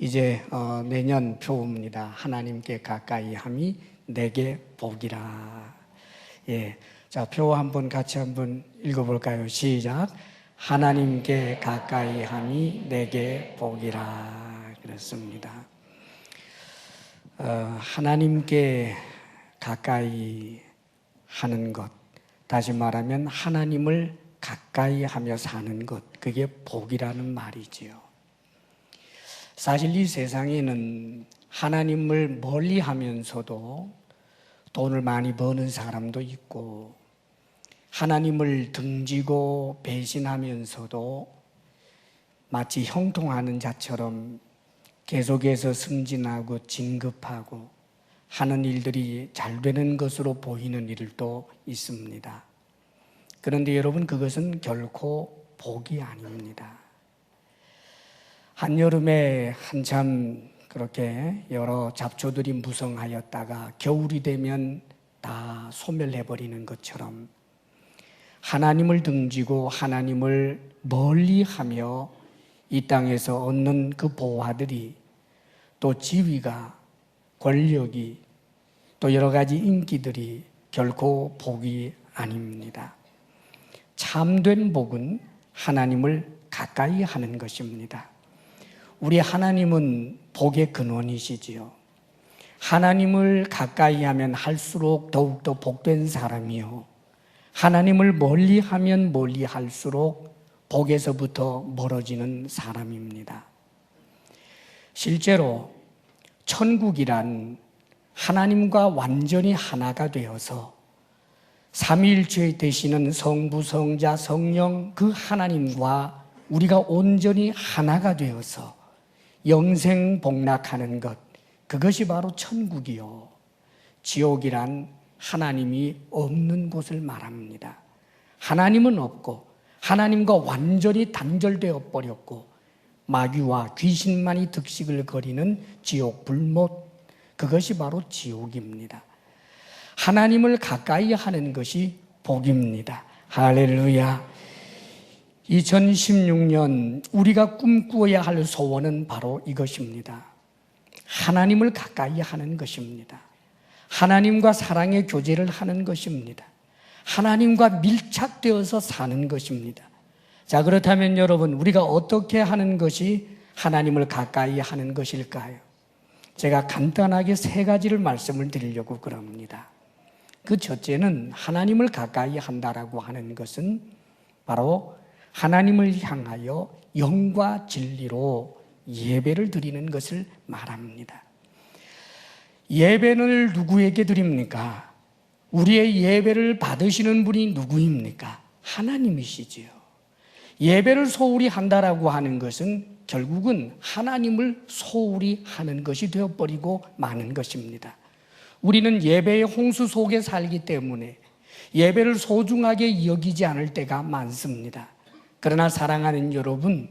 이제 어, 내년 표입니다. 하나님께 가까이 함이 내게 복이라. 예. 자, 표 한번 같이 한번 읽어볼까요? 시작. 하나님께 가까이 함이 내게 복이라. 그랬습니다. 어, 하나님께 가까이 하는 것. 다시 말하면 하나님을 가까이 하며 사는 것. 그게 복이라는 말이지요. 사실 이 세상에는 하나님을 멀리 하면서도 돈을 많이 버는 사람도 있고 하나님을 등지고 배신하면서도 마치 형통하는 자처럼 계속해서 승진하고 진급하고 하는 일들이 잘 되는 것으로 보이는 일도 있습니다. 그런데 여러분 그것은 결코 복이 아닙니다. 한여름에 한참 그렇게 여러 잡초들이 무성하였다가 겨울이 되면 다 소멸해버리는 것처럼 하나님을 등지고 하나님을 멀리 하며 이 땅에서 얻는 그 보화들이 또 지위가 권력이 또 여러 가지 인기들이 결코 복이 아닙니다. 참된 복은 하나님을 가까이 하는 것입니다. 우리 하나님은 복의 근원이시지요. 하나님을 가까이 하면 할수록 더욱더 복된 사람이요. 하나님을 멀리 하면 멀리 할수록 복에서부터 멀어지는 사람입니다. 실제로 천국이란 하나님과 완전히 하나가 되어서 삼위일체 되시는 성부, 성자, 성령 그 하나님과 우리가 온전히 하나가 되어서 영생 복락하는 것, 그것이 바로 천국이요. 지옥이란 하나님이 없는 곳을 말합니다. 하나님은 없고 하나님과 완전히 단절되어 버렸고 마귀와 귀신만이 득식을 거리는 지옥 불못 그것이 바로 지옥입니다. 하나님을 가까이 하는 것이 복입니다. 할렐루야. 2016년 우리가 꿈꾸어야 할 소원은 바로 이것입니다. 하나님을 가까이 하는 것입니다. 하나님과 사랑의 교제를 하는 것입니다. 하나님과 밀착되어서 사는 것입니다. 자, 그렇다면 여러분, 우리가 어떻게 하는 것이 하나님을 가까이 하는 것일까요? 제가 간단하게 세 가지를 말씀을 드리려고 그럽니다. 그 첫째는 하나님을 가까이 한다라고 하는 것은 바로 하나님을 향하여 영과 진리로 예배를 드리는 것을 말합니다. 예배를 누구에게 드립니까? 우리의 예배를 받으시는 분이 누구입니까? 하나님이시지요. 예배를 소홀히 한다라고 하는 것은 결국은 하나님을 소홀히 하는 것이 되어버리고 마는 것입니다. 우리는 예배의 홍수 속에 살기 때문에 예배를 소중하게 여기지 않을 때가 많습니다. 그러나 사랑하는 여러분,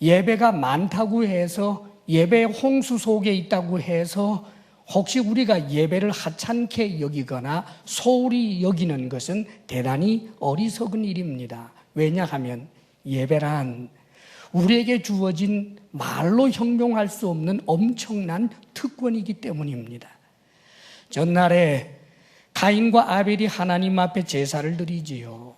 예배가 많다고 해서 예배 홍수 속에 있다고 해서 혹시 우리가 예배를 하찮게 여기거나 소홀히 여기는 것은 대단히 어리석은 일입니다. 왜냐하면 예배란 우리에게 주어진 말로 형용할 수 없는 엄청난 특권이기 때문입니다. 전날에 가인과 아벨이 하나님 앞에 제사를 드리지요.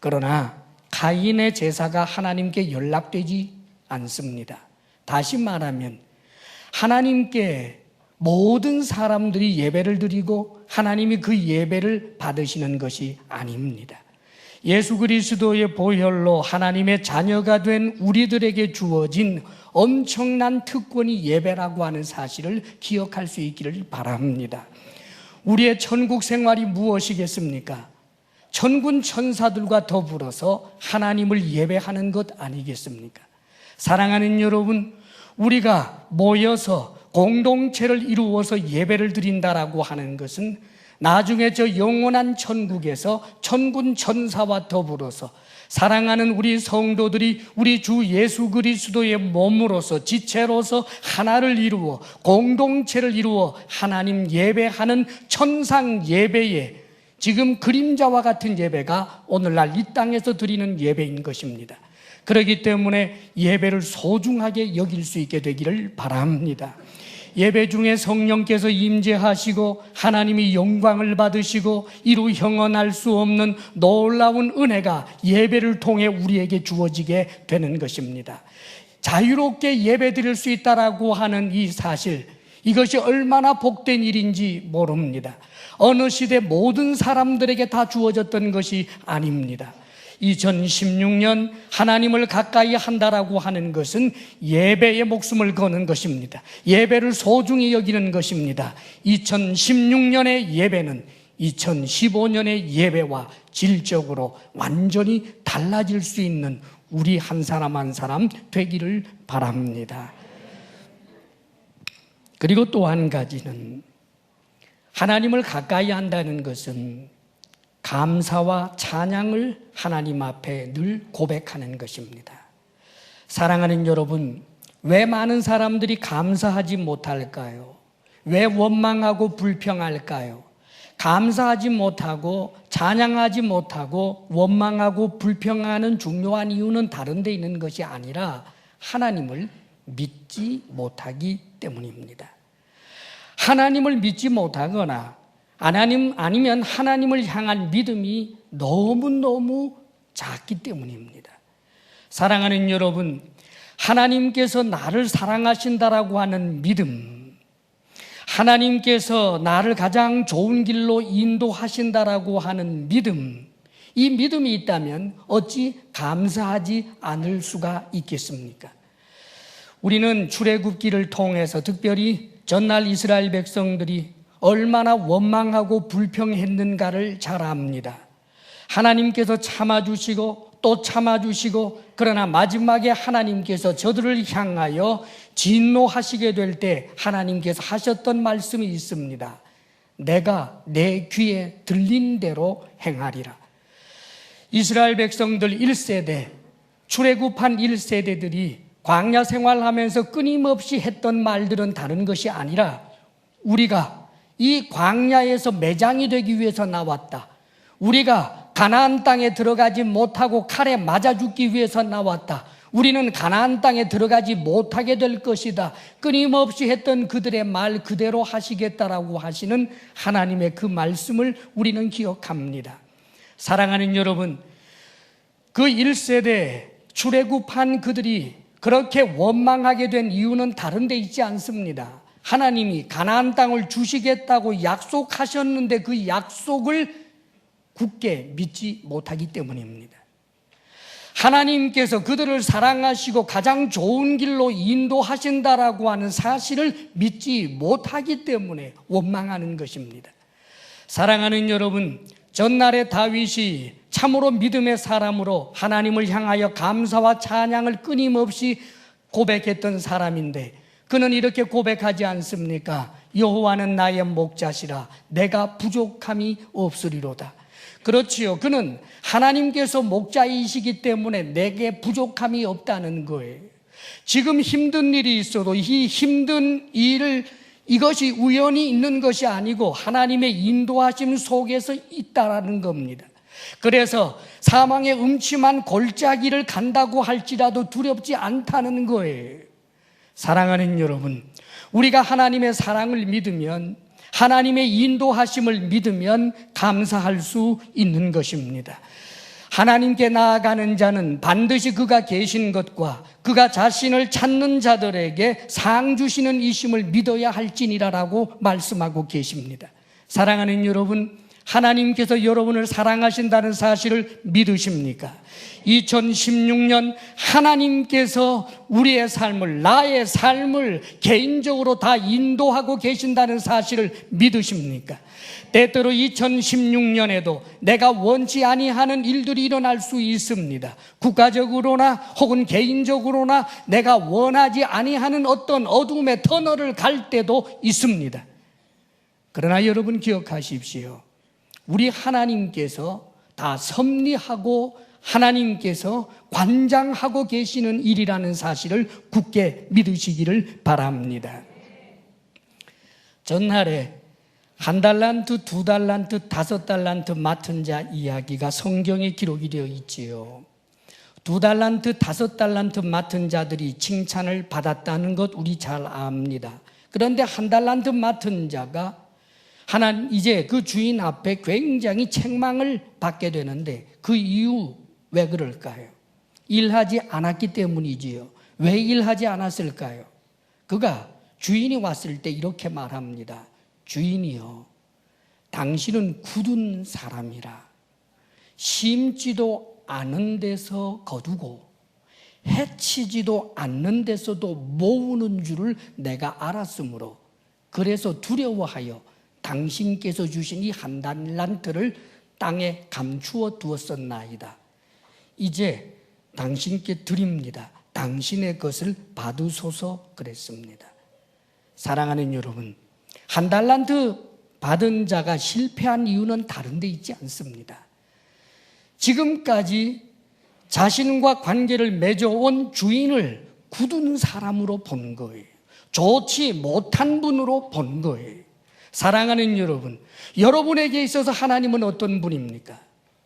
그러나 가인의 제사가 하나님께 연락되지 않습니다. 다시 말하면 하나님께 모든 사람들이 예배를 드리고 하나님이 그 예배를 받으시는 것이 아닙니다. 예수 그리스도의 보혈로 하나님의 자녀가 된 우리들에게 주어진 엄청난 특권이 예배라고 하는 사실을 기억할 수 있기를 바랍니다. 우리의 천국 생활이 무엇이겠습니까? 천군 천사들과 더불어서 하나님을 예배하는 것 아니겠습니까? 사랑하는 여러분, 우리가 모여서 공동체를 이루어서 예배를 드린다라고 하는 것은 나중에 저 영원한 천국에서 천군 천사와 더불어서 사랑하는 우리 성도들이 우리 주 예수 그리스도의 몸으로서 지체로서 하나를 이루어 공동체를 이루어 하나님 예배하는 천상 예배에 지금 그림자와 같은 예배가 오늘날 이 땅에서 드리는 예배인 것입니다. 그렇기 때문에 예배를 소중하게 여길 수 있게 되기를 바랍니다. 예배 중에 성령께서 임재하시고 하나님이 영광을 받으시고 이루 형언할 수 없는 놀라운 은혜가 예배를 통해 우리에게 주어지게 되는 것입니다. 자유롭게 예배 드릴 수 있다라고 하는 이 사실 이것이 얼마나 복된 일인지 모릅니다. 어느 시대 모든 사람들에게 다 주어졌던 것이 아닙니다. 2016년 하나님을 가까이 한다라고 하는 것은 예배의 목숨을 거는 것입니다. 예배를 소중히 여기는 것입니다. 2016년의 예배는 2015년의 예배와 질적으로 완전히 달라질 수 있는 우리 한 사람 한 사람 되기를 바랍니다. 그리고 또 한 가지는 하나님을 가까이 한다는 것은 감사와 찬양을 하나님 앞에 늘 고백하는 것입니다. 사랑하는 여러분, 왜 많은 사람들이 감사하지 못할까요? 왜 원망하고 불평할까요? 감사하지 못하고 찬양하지 못하고 원망하고 불평하는 중요한 이유는 다른 데 있는 것이 아니라 하나님을 믿지 못하기 때문입니다. 하나님을 믿지 못하거나 하나님 아니면 하나님을 향한 믿음이 너무너무 작기 때문입니다. 사랑하는 여러분, 하나님께서 나를 사랑하신다라고 하는 믿음, 하나님께서 나를 가장 좋은 길로 인도하신다라고 하는 믿음, 이 믿음이 있다면 어찌 감사하지 않을 수가 있겠습니까? 우리는 출애굽기를 통해서 특별히 전날 이스라엘 백성들이 얼마나 원망하고 불평했는가를 잘 압니다. 하나님께서 참아주시고 또 참아주시고 그러나 마지막에 하나님께서 저들을 향하여 진노하시게 될 때 하나님께서 하셨던 말씀이 있습니다. 내가 내 귀에 들린 대로 행하리라. 이스라엘 백성들 1세대, 출애굽한 1세대들이 광야 생활하면서 끊임없이 했던 말들은 다른 것이 아니라 우리가 이 광야에서 매장이 되기 위해서 나왔다. 우리가 가나안 땅에 들어가지 못하고 칼에 맞아 죽기 위해서 나왔다. 우리는 가나안 땅에 들어가지 못하게 될 것이다. 끊임없이 했던 그들의 말 그대로 하시겠다라고 하시는 하나님의 그 말씀을 우리는 기억합니다. 사랑하는 여러분, 그 1세대 출애굽한 그들이 그렇게 원망하게 된 이유는 다른 데 있지 않습니다. 하나님이 가나안 땅을 주시겠다고 약속하셨는데 그 약속을 굳게 믿지 못하기 때문입니다. 하나님께서 그들을 사랑하시고 가장 좋은 길로 인도하신다라고 하는 사실을 믿지 못하기 때문에 원망하는 것입니다. 사랑하는 여러분, 전날의 다윗이 참으로 믿음의 사람으로 하나님을 향하여 감사와 찬양을 끊임없이 고백했던 사람인데 그는 이렇게 고백하지 않습니까? 여호와는 나의 목자시라 내가 부족함이 없으리로다. 그렇지요. 그는 하나님께서 목자이시기 때문에 내게 부족함이 없다는 거예요. 지금 힘든 일이 있어도 이 힘든 일을 이것이 우연히 있는 것이 아니고 하나님의 인도하심 속에서 있다라는 겁니다. 그래서 사망의 음침한 골짜기를 간다고 할지라도 두렵지 않다는 거예요. 사랑하는 여러분, 우리가 하나님의 사랑을 믿으면 하나님의 인도하심을 믿으면 감사할 수 있는 것입니다. 하나님께 나아가는 자는 반드시 그가 계신 것과 그가 자신을 찾는 자들에게 상 주시는 이심을 믿어야 할지니라라고 말씀하고 계십니다. 사랑하는 여러분, 하나님께서 여러분을 사랑하신다는 사실을 믿으십니까? 2016년 하나님께서 우리의 삶을, 나의 삶을 개인적으로 다 인도하고 계신다는 사실을 믿으십니까? 때때로 2016년에도 내가 원치 아니하는 일들이 일어날 수 있습니다. 국가적으로나 혹은 개인적으로나 내가 원하지 아니하는 어떤 어둠의 터널을 갈 때도 있습니다. 그러나 여러분 기억하십시오. 우리 하나님께서 다 섭리하고 하나님께서 관장하고 계시는 일이라는 사실을 굳게 믿으시기를 바랍니다. 전날에 한 달란트, 두 달란트, 다섯 달란트 맡은 자 이야기가 성경에 기록이 되어 있지요. 두 달란트, 다섯 달란트 맡은 자들이 칭찬을 받았다는 것 우리 잘 압니다. 그런데 한 달란트 맡은 자가 하나 이제 그 주인 앞에 굉장히 책망을 받게 되는데 그 이유 왜 그럴까요? 일하지 않았기 때문이지요. 왜 일하지 않았을까요? 그가 주인이 왔을 때 이렇게 말합니다. 주인이요. 당신은 굳은 사람이라. 심지도 않은 데서 거두고 해치지도 않는 데서도 모으는 줄을 내가 알았으므로 그래서 두려워하여 당신께서 주신 이 한 달란트를 땅에 감추어 두었었나이다. 이제 당신께 드립니다. 당신의 것을 받으소서 그랬습니다. 사랑하는 여러분, 한 달란트 받은 자가 실패한 이유는 다른 데 있지 않습니다. 지금까지 자신과 관계를 맺어온 주인을 굳은 사람으로 본 거예요. 좋지 못한 분으로 본 거예요. 사랑하는 여러분, 여러분에게 있어서 하나님은 어떤 분입니까?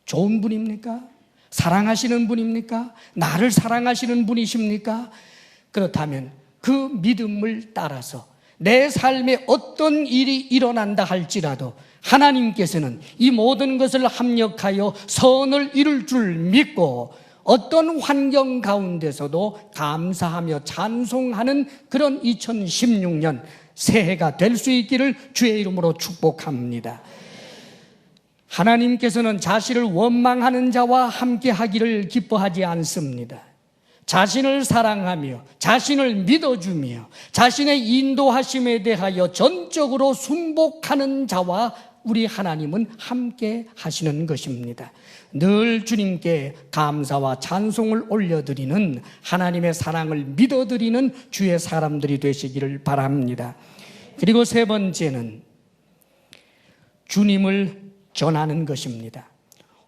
좋은 분입니까? 사랑하시는 분입니까? 나를 사랑하시는 분이십니까? 그렇다면 그 믿음을 따라서 내 삶에 어떤 일이 일어난다 할지라도 하나님께서는 이 모든 것을 합력하여 선을 이룰 줄 믿고 어떤 환경 가운데서도 감사하며 찬송하는 그런 2016년 새해가 될 수 있기를 주의 이름으로 축복합니다. 하나님께서는 자신을 원망하는 자와 함께 하기를 기뻐하지 않습니다. 자신을 사랑하며 자신을 믿어주며 자신의 인도하심에 대하여 전적으로 순복하는 자와 우리 하나님은 함께 하시는 것입니다. 늘 주님께 감사와 찬송을 올려드리는 하나님의 사랑을 믿어드리는 주의 사람들이 되시기를 바랍니다. 그리고 세 번째는 주님을 전하는 것입니다.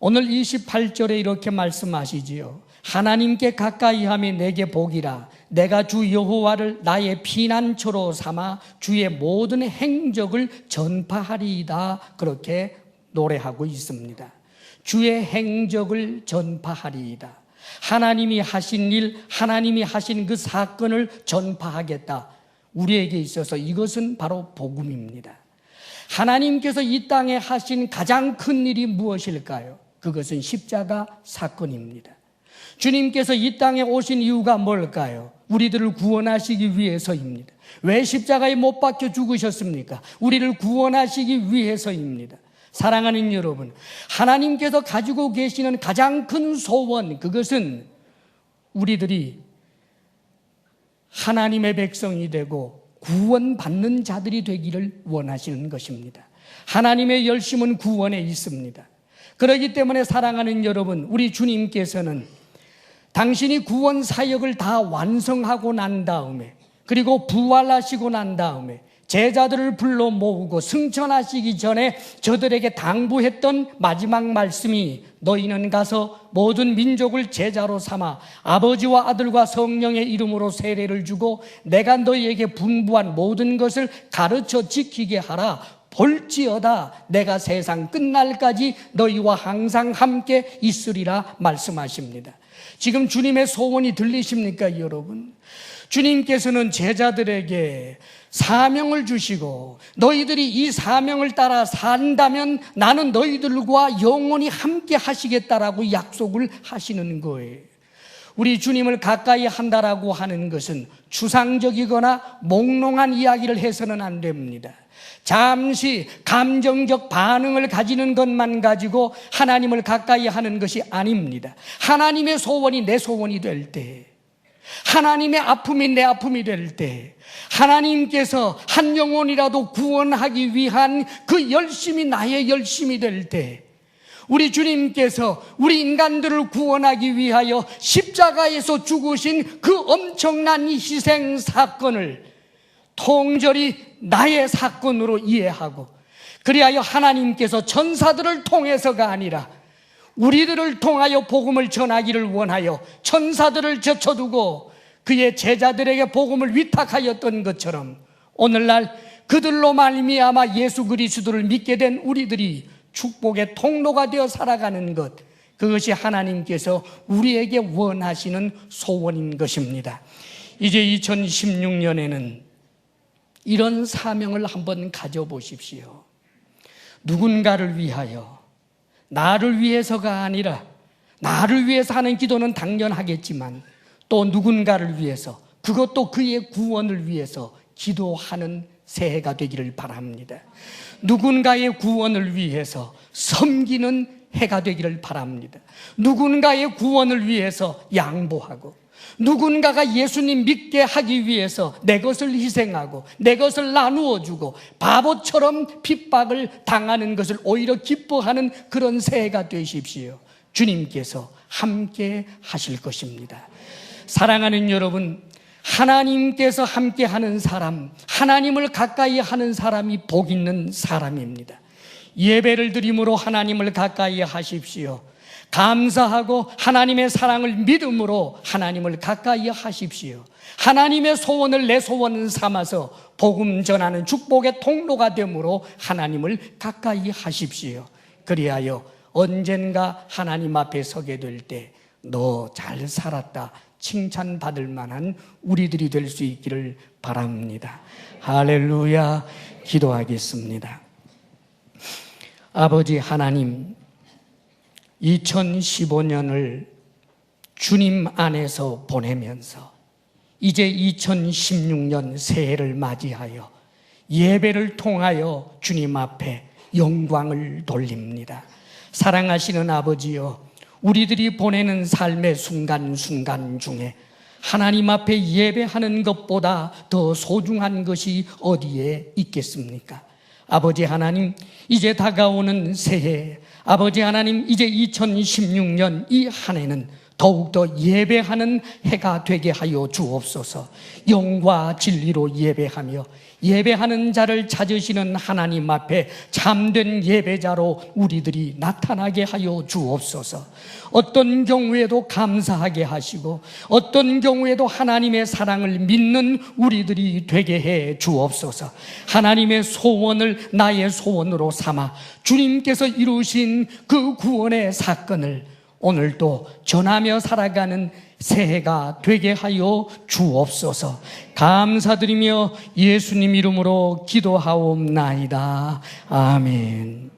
오늘 28절에 이렇게 말씀하시지요. 하나님께 가까이 함이 내게 복이라 내가 주 여호와를 나의 피난처로 삼아 주의 모든 행적을 전파하리이다 그렇게 노래하고 있습니다. 주의 행적을 전파하리이다. 하나님이 하신 일, 하나님이 하신 그 사건을 전파하겠다. 우리에게 있어서 이것은 바로 복음입니다. 하나님께서 이 땅에 하신 가장 큰 일이 무엇일까요? 그것은 십자가 사건입니다. 주님께서 이 땅에 오신 이유가 뭘까요? 우리들을 구원하시기 위해서입니다. 왜 십자가에 못 박혀 죽으셨습니까? 우리를 구원하시기 위해서입니다. 사랑하는 여러분, 하나님께서 가지고 계시는 가장 큰 소원, 그것은 우리들이 하나님의 백성이 되고 구원받는 자들이 되기를 원하시는 것입니다. 하나님의 열심은 구원에 있습니다. 그렇기 때문에 사랑하는 여러분, 우리 주님께서는 당신이 구원 사역을 다 완성하고 난 다음에 그리고 부활하시고 난 다음에 제자들을 불러 모으고 승천하시기 전에 저들에게 당부했던 마지막 말씀이 너희는 가서 모든 민족을 제자로 삼아 아버지와 아들과 성령의 이름으로 세례를 주고 내가 너희에게 분부한 모든 것을 가르쳐 지키게 하라. 볼지어다 내가 세상 끝날까지 너희와 항상 함께 있으리라 말씀하십니다. 지금 주님의 소원이 들리십니까, 여러분? 주님께서는 제자들에게 사명을 주시고 너희들이 이 사명을 따라 산다면 나는 너희들과 영원히 함께 하시겠다라고 약속을 하시는 거예요. 우리 주님을 가까이 한다라고 하는 것은 추상적이거나 몽롱한 이야기를 해서는 안 됩니다. 잠시 감정적 반응을 가지는 것만 가지고 하나님을 가까이 하는 것이 아닙니다. 하나님의 소원이 내 소원이 될 때, 하나님의 아픔이 내 아픔이 될 때, 하나님께서 한 영혼이라도 구원하기 위한 그 열심이 나의 열심이 될 때, 우리 주님께서 우리 인간들을 구원하기 위하여 십자가에서 죽으신 그 엄청난 희생 사건을 통절히 나의 사건으로 이해하고 그리하여 하나님께서 천사들을 통해서가 아니라 우리들을 통하여 복음을 전하기를 원하여 천사들을 제쳐두고 그의 제자들에게 복음을 위탁하였던 것처럼 오늘날 그들로 말미암아 예수 그리스도를 믿게 된 우리들이 축복의 통로가 되어 살아가는 것 그것이 하나님께서 우리에게 원하시는 소원인 것입니다. 이제 2016년에는 이런 사명을 한번 가져보십시오. 누군가를 위하여, 나를 위해서가 아니라, 나를 위해서 하는 기도는 당연하겠지만, 또 누군가를 위해서, 그것도 그의 구원을 위해서 기도하는 새해가 되기를 바랍니다. 누군가의 구원을 위해서 섬기는 해가 되기를 바랍니다. 누군가의 구원을 위해서 양보하고, 누군가가 예수님 믿게 하기 위해서 내 것을 희생하고 내 것을 나누어 주고 바보처럼 핍박을 당하는 것을 오히려 기뻐하는 그런 새해가 되십시오. 주님께서 함께 하실 것입니다. 사랑하는 여러분, 하나님께서 함께 하는 사람, 하나님을 가까이 하는 사람이 복 있는 사람입니다. 예배를 드림으로 하나님을 가까이 하십시오. 감사하고 하나님의 사랑을 믿음으로 하나님을 가까이 하십시오. 하나님의 소원을 내 소원 삼아서 복음 전하는 축복의 통로가 되므로 하나님을 가까이 하십시오. 그리하여 언젠가 하나님 앞에 서게 될 때 너 잘 살았다 칭찬받을 만한 우리들이 될 수 있기를 바랍니다. 할렐루야 기도하겠습니다. 아버지 하나님 2015년을 주님 안에서 보내면서 이제 2016년 새해를 맞이하여 예배를 통하여 주님 앞에 영광을 돌립니다. 사랑하시는 아버지여, 우리들이 보내는 삶의 순간순간 중에 하나님 앞에 예배하는 것보다 더 소중한 것이 어디에 있겠습니까? 아버지 하나님, 이제 다가오는 새해, 아버지 하나님, 이제 2016년 이 한 해는 더욱더 예배하는 해가 되게 하여 주옵소서. 영과 진리로 예배하며 예배하는 자를 찾으시는 하나님 앞에 참된 예배자로 우리들이 나타나게 하여 주옵소서. 어떤 경우에도 감사하게 하시고 어떤 경우에도 하나님의 사랑을 믿는 우리들이 되게 해 주옵소서. 하나님의 소원을 나의 소원으로 삼아 주님께서 이루신 그 구원의 사건을 오늘도 전하며 살아가는 새해가 되게 하여 주옵소서. 감사드리며 예수님 이름으로 기도하옵나이다. 아멘.